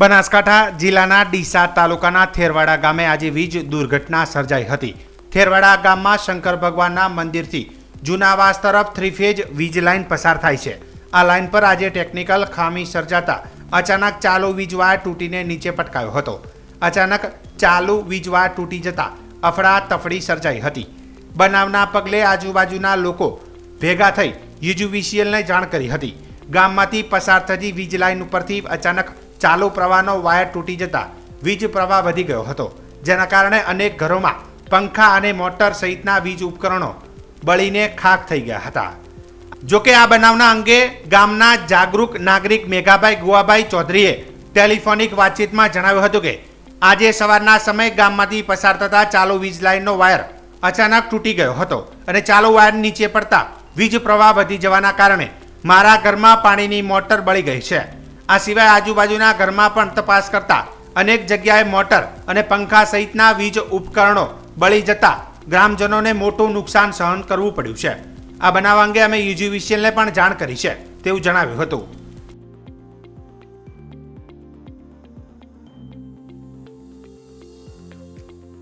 બનાસકાંઠા જિલ્લાના ડીસા તાલુકાના થેરવાડા ગામે આજે વીજ દુર્ઘટના સર્જાઈ હતી. થેરવાડા ગામમાં શંકર ભગવાનના મંદિરથી જૂનાવાસ તરફ થ્રી ફેજ વીજ લાઇન પસાર થાય છે. આ લાઇન પર આજે ટેકનિકલ ખામી સર્જાતા અચાનક ચાલુ વીજવાયર તૂટીને નીચે પટકાયો હતો. અચાનક ચાલુ વીજવાયર તૂટી જતા અફડા તફડી સર્જાઈ હતી. બનાવના પગલે આજુબાજુના લોકો ભેગા થઈ યુજીવીસીએલને જાણ કરી હતી. ગામમાંથી પસાર થતી વીજ લાઇન ઉપરથી અચાનક ચાલુ પ્રવાહનો વાયર તૂટી જતા વીજ પ્રવાહ વધી ગયો હતો. જેના કારણે અનેક ઘરોમાં પંખા અને મોટર સહિતના વીજ ઉપકરણો બળીને ખાખ થઈ ગયા હતા. જોકે આ બનાવના અંગે ગામના જાગૃત નાગરિક મેઘાભાઈ ગુવાભાઈ ચૌધરીએ ટેલિફોનિક વાતચીતમાં જણાવ્યું હતું કે, આજે સવારના સમયે ગામમાંથી પસાર થતા ચાલુ વીજ લાઇનનો વાયર અચાનક તૂટી ગયો હતો અને ચાલુ વાયર નીચે પડતા વીજ પ્રવાહ વધી જવાના કારણે મારા ઘરમાં પાણીની મોટર બળી ગઈ છે. આ સિવાય આજુબાજુના ઘરમાં પણ તપાસ કરતા અનેક જગ્યાએ મોટર અને પંખા સહિતના વીજ ઉપકરણો બળી જતા ગ્રામજનોને મોટું નુકસાન સહન કરવું પડ્યું છે. આ બનાવ અંગે અમે યુજીવીસીએલને પણ જાણ કરી છે, તેવું જણાવ્યું હતું.